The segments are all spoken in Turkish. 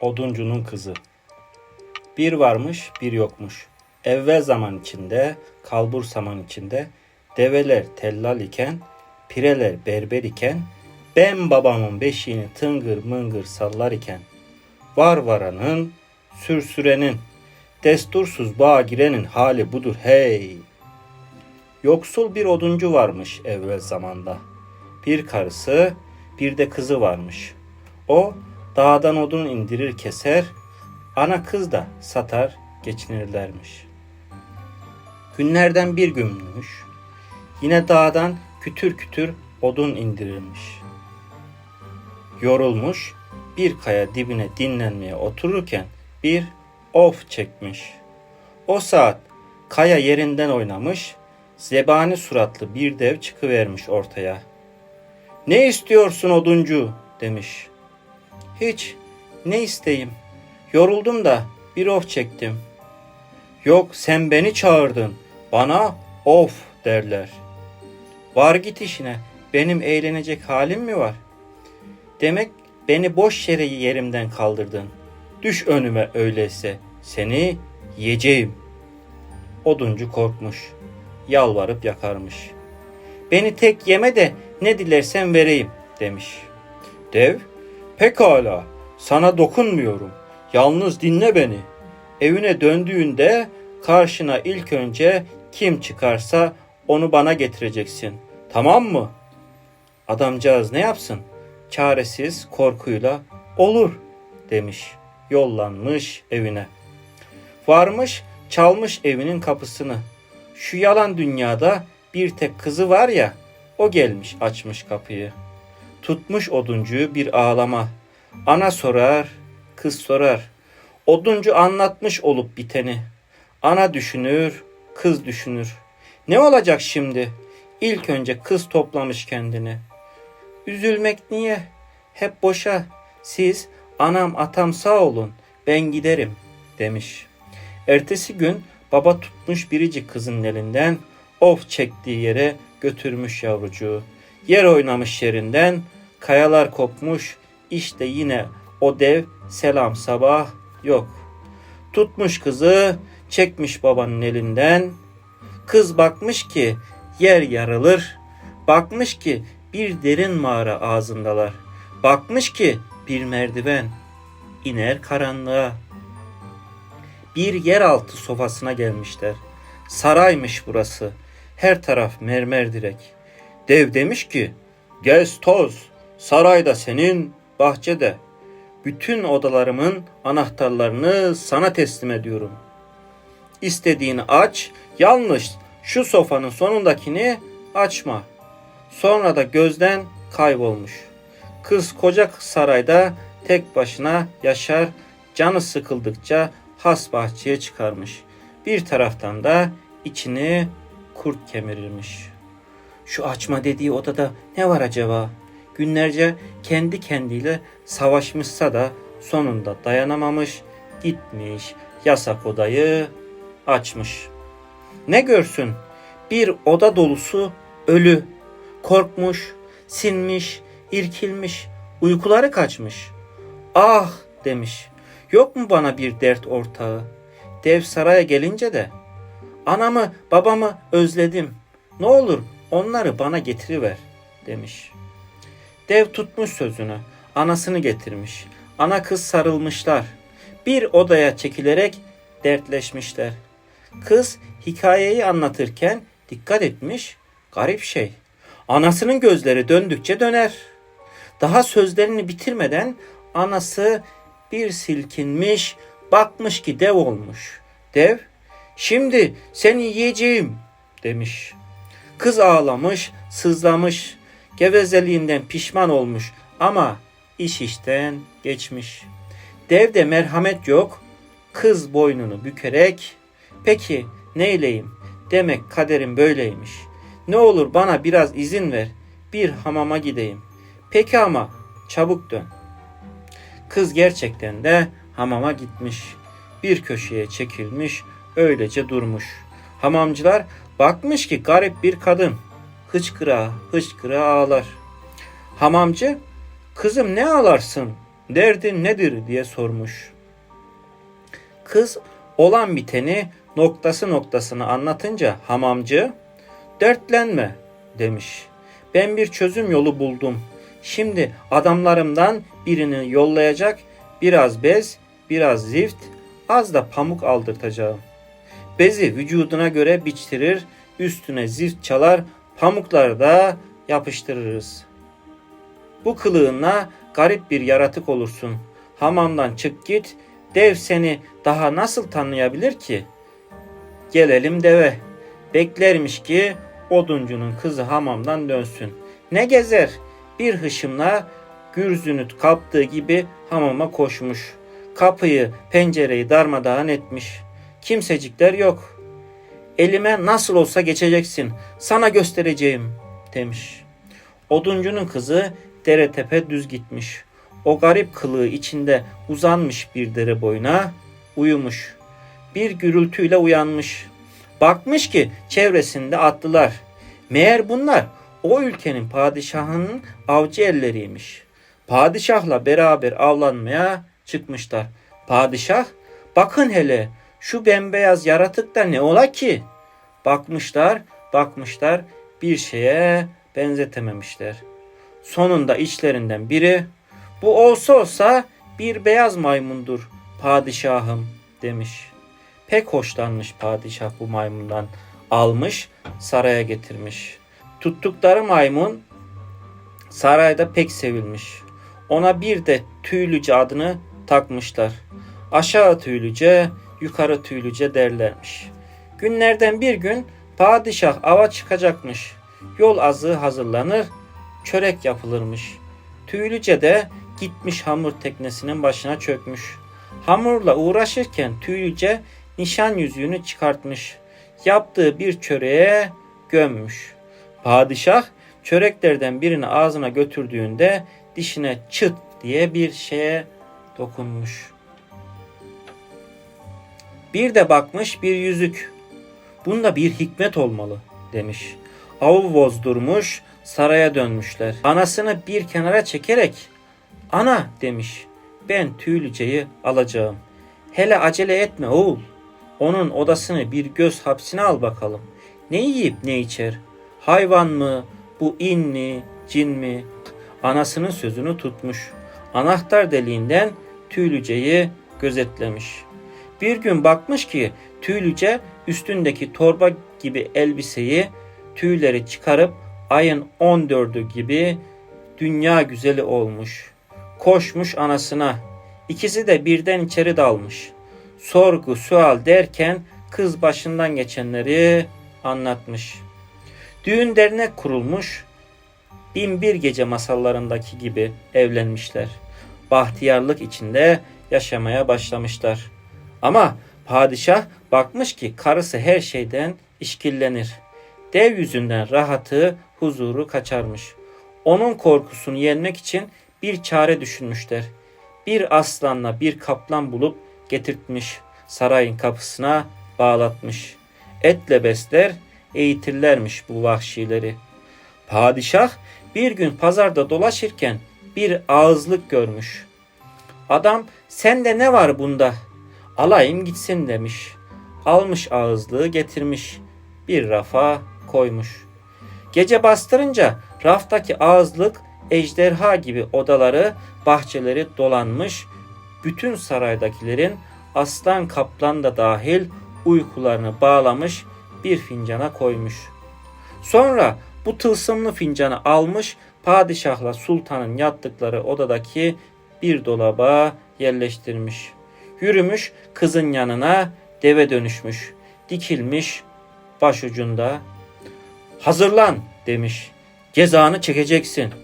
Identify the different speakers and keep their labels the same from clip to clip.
Speaker 1: Oduncunun kızı. Bir varmış, bir yokmuş. Evvel zaman içinde, kalbur zaman içinde, develer tellal iken, pireler berber iken, ben babamın beşiğini tıngır mıngır sallar iken, var varanın, sürsürenin, destursuz bağa girenin hali budur hey. Yoksul bir oduncu varmış evvel zamanda. Bir karısı, bir de kızı varmış. O dağdan odun indirir keser, ana kız da satar geçinirlermiş. Günlerden bir günmüş, yine dağdan kütür kütür odun indirirmiş. Yorulmuş, bir kaya dibine dinlenmeye otururken bir of çekmiş. O saat kaya yerinden oynamış, zebani suratlı bir dev çıkıvermiş ortaya. Ne istiyorsun oduncu demiş. Hiç ne isteyeyim. Yoruldum da bir of çektim. Yok sen beni çağırdın. Bana of derler. Var git işine. Benim eğlenecek halim mi var? Demek beni boş yere yerimden kaldırdın. Düş önüme öyleyse. Seni yiyeceğim. Oduncu korkmuş. Yalvarıp yakarmış. Beni tek yeme de ne dilersen vereyim demiş. Dev, pekala sana dokunmuyorum. Yalnız dinle beni. Evine döndüğünde karşına ilk önce kim çıkarsa onu bana getireceksin. Tamam mı? Adamcağız ne yapsın? Çaresiz korkuyla olur demiş. Yollanmış evine. Varmış çalmış evinin kapısını. Şu yalan dünyada bir tek kızı var ya o gelmiş açmış kapıyı. Tutmuş oduncuyu bir ağlama. Ana sorar, kız sorar. Oduncu anlatmış olup biteni. Ana düşünür, kız düşünür. Ne olacak şimdi? İlk önce kız toplamış kendini. Üzülmek niye? Hep boşa. Siz anam atam sağ olun. Ben giderim demiş. Ertesi gün baba tutmuş biricik kızın elinden of çektiği yere götürmüş yavrucuğu. Yer oynamış yerinden, kayalar kopmuş, işte yine o dev selam sabah yok. Tutmuş kızı, çekmiş babanın elinden. Kız bakmış ki yer yarılır. Bakmış ki bir derin mağara ağzındalar. Bakmış ki bir merdiven iner karanlığa. Bir yeraltı sofasına gelmişler. Saraymış burası. Her taraf mermer direk. Dev demiş ki, gez toz, sarayda senin, bahçede. Bütün odalarımın anahtarlarını sana teslim ediyorum. İstediğini aç, yanlış şu sofanın sonundakini açma. Sonra da gözden kaybolmuş. Kız koca sarayda tek başına yaşar, canı sıkıldıkça has bahçeye çıkarmış. Bir taraftan da içini kurt kemirirmiş. Şu açma dediği odada ne var acaba? Günlerce kendi kendiyle savaşmışsa da sonunda dayanamamış, gitmiş yasak odayı açmış. Ne görsün? Bir oda dolusu ölü. Korkmuş, sinmiş, irkilmiş, uykuları kaçmış. Ah demiş. Yok mu bana bir dert ortağı? Dev saraya gelince de anamı babamı özledim. Ne olur onları bana getiriver demiş. Dev tutmuş sözünü. Anasını getirmiş. Ana kız sarılmışlar. Bir odaya çekilerek dertleşmişler. Kız hikayeyi anlatırken dikkat etmiş. Garip şey. Anasının gözleri döndükçe döner. Daha sözlerini bitirmeden anası bir silkinmiş, bakmış ki dev olmuş. Dev, şimdi seni yiyeceğim demiş. Kız ağlamış, sızlamış, gevezeliğinden pişman olmuş ama iş işten geçmiş. Devde merhamet yok, kız boynunu bükerek, peki neyleyim, demek kaderim böyleymiş. Ne olur bana biraz izin ver, bir hamama gideyim. Peki ama çabuk dön. Kız gerçekten de hamama gitmiş. Bir köşeye çekilmiş, öylece durmuş. Hamamcılar bakmış ki garip bir kadın. Hıçkıra hıçkıra ağlar. Hamamcı, kızım ne ağlarsın Derdin nedir diye sormuş. Kız olan biteni noktası noktasını anlatınca hamamcı dertlenme demiş. Ben bir çözüm yolu buldum. Şimdi adamlarımdan birini yollayacak biraz bez, biraz zift, az da pamuk aldırtacağım. Bezi vücuduna göre biçtirir, üstüne zift çalar, pamukları da yapıştırırız. Bu kılığınla garip bir yaratık olursun. Hamamdan çık git, dev seni daha nasıl tanıyabilir ki? Gelelim deve. Beklermiş ki oduncunun kızı hamamdan dönsün. Ne gezer? Bir hışımla gürzünü kaptığı gibi hamama koşmuş. Kapıyı, pencereyi darmadağın etmiş. Kimsecikler yok. Elime nasıl olsa geçeceksin. Sana göstereceğim demiş. Oduncunun kızı dere tepe düz gitmiş. O garip kılığı içinde uzanmış bir dere boyuna uyumuş. Bir gürültüyle uyanmış. Bakmış ki çevresinde atlılar. Meğer bunlar o ülkenin padişahının avcı elleriymiş. Padişahla beraber avlanmaya çıkmışlar. Padişah bakın hele şu bembeyaz yaratık da ne ola ki? Bakmışlar, bakmışlar bir şeye benzetememişler. Sonunda içlerinden biri bu olsa olsa bir beyaz maymundur padişahım demiş. Pek hoşlanmış padişah bu maymundan. Almış saraya getirmiş. Tuttukları maymun sarayda pek sevilmiş. Ona bir de tüylüce adını takmışlar. Aşağı tüylüce, yukarı tüylüce derlermiş. Günlerden bir gün padişah ava çıkacakmış. Yol azığı hazırlanır, çörek yapılırmış. Tüylüce de gitmiş hamur teknesinin başına çökmüş. Hamurla uğraşırken tüylüce nişan yüzüğünü çıkartmış. Yaptığı bir çöreğe gömmüş. Padişah çöreklerden birini ağzına götürdüğünde dişine çıt diye bir şeye dokunmuş. Bir de bakmış bir yüzük. Bunda bir hikmet olmalı demiş. Avı bozdurmuş, saraya dönmüşler. Anasını bir kenara çekerek ana demiş. Ben tüylüceyi alacağım. Hele acele etme oğul. Onun odasını bir göz hapsine al bakalım. Ne yiyip ne içer? Hayvan mı? Bu in mi? Cin mi? Anasının sözünü tutmuş. Anahtar deliğinden tüylüceyi gözetlemiş. Bir gün bakmış ki tüylüce üstündeki torba gibi elbiseyi tüyleri çıkarıp ayın 14'ü gibi dünya güzeli olmuş. Koşmuş anasına. İkisi de birden içeri dalmış. Sorgu sual derken kız başından geçenleri anlatmış. Düğün dernek kurulmuş. Bin bir gece masallarındaki gibi evlenmişler. Bahtiyarlık içinde yaşamaya başlamışlar. Ama padişah bakmış ki karısı her şeyden işkillenir. Dev yüzünden rahatı, huzuru kaçarmış. Onun korkusunu yenmek için bir çare düşünmüşler. Bir aslanla bir kaplan bulup getirtmiş, sarayın kapısına bağlatmış. Etle besler, eğitirlermiş bu vahşileri. Padişah bir gün pazarda dolaşırken bir ağızlık görmüş. Adam sende ne var bunda? Alayım gitsin demiş. Almış ağızlığı getirmiş. Bir rafa koymuş. Gece bastırınca raftaki ağızlık ejderha gibi odaları, bahçeleri dolanmış. Bütün saraydakilerin aslan kaplan da dahil uykularını bağlamış bir fincana koymuş. Sonra bu tılsımlı fincanı almış padişahla sultanın yattıkları odadaki bir dolaba yerleştirmiş. Yürümüş kızın yanına deve dönüşmüş. Dikilmiş başucunda. Hazırlan demiş. Cezanı çekeceksin.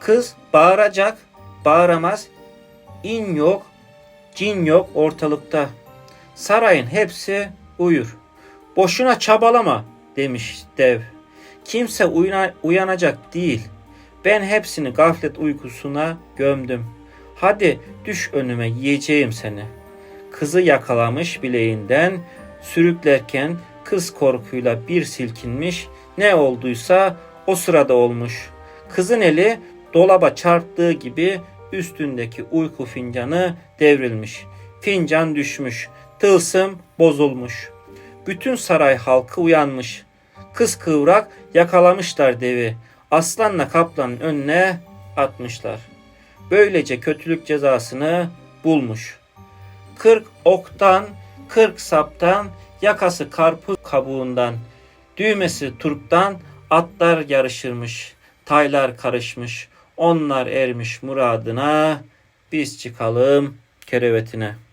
Speaker 1: Kız bağıracak, bağıramaz. İn yok, cin yok ortalıkta. Sarayın hepsi uyur. Boşuna çabalama demiş dev. Kimse uyana- uyanacak değil. Ben hepsini gaflet uykusuna gömdüm. Hadi düş önüme yiyeceğim seni. Kızı yakalamış bileğinden sürüklerken kız korkuyla bir silkinmiş. Ne olduysa o sırada olmuş. Kızın eli dolaba çarptığı gibi üstündeki uyku fincanı devrilmiş. Fincan düşmüş. Tılsım bozulmuş. Bütün saray halkı uyanmış. Kız kıvrak yakalamışlar devi. Aslanla kaplanın önüne atmışlar. Böylece kötülük cezasını bulmuş. Kırk oktan, kırk saptan, yakası karpuz kabuğundan, düğmesi turptan atlar yarışırmış, taylar karışmış, onlar ermiş muradına, biz çıkalım kerevetine.''